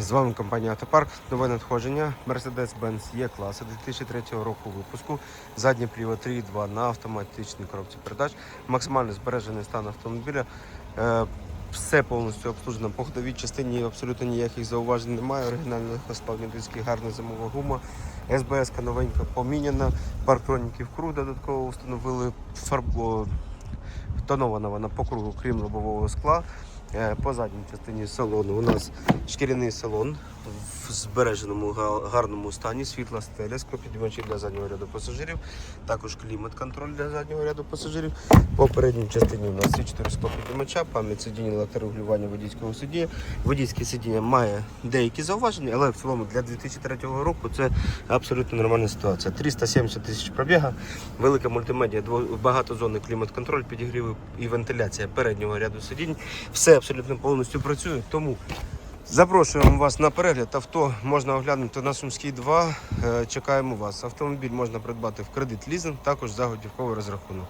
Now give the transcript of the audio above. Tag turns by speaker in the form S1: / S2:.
S1: З вами компанія Автопарк. Нове надходження Mercedes-Benz E-класу 2003 року випуску. Заднє привод 3.2 на автоматичній коробці передач. Максимально збережений стан автомобіля. Е, Все повністю обслужено по ходовій частині, абсолютно ніяких зауважень немає. Оригінальний легкосплавні диски, гарна зимова гума. СБС новенька поміняна, парктроніків кру додатково встановили фарбо. Тонована вона по кругу, крім лобового скла. Е, По задній частині салону у нас шкіряний салон в збереженому гарному стані, світла стеля, склопідіймачі для заднього ряду пасажирів, також клімат-контроль для заднього ряду пасажирів. По передній частині у нас є 4 склопідіймача, пам'ять сидіння, електрорегулювання водійського сидіння. Водійське сидіння має деякі зауваження, але в цілому для 2003 року це абсолютно нормальна ситуація. 370 тисяч пробіга, велика мультимедіа, дво- багатозонний клімат-контроль, підігріви і вентиляція переднього ряду сидінь. Все абсолютно повністю працює. Тому запрошуємо вас на перегляд. Авто можна оглянути на Сумській 2. Е, Чекаємо вас. Автомобіль можна придбати в кредит лізинг, також за готівковий розрахунок.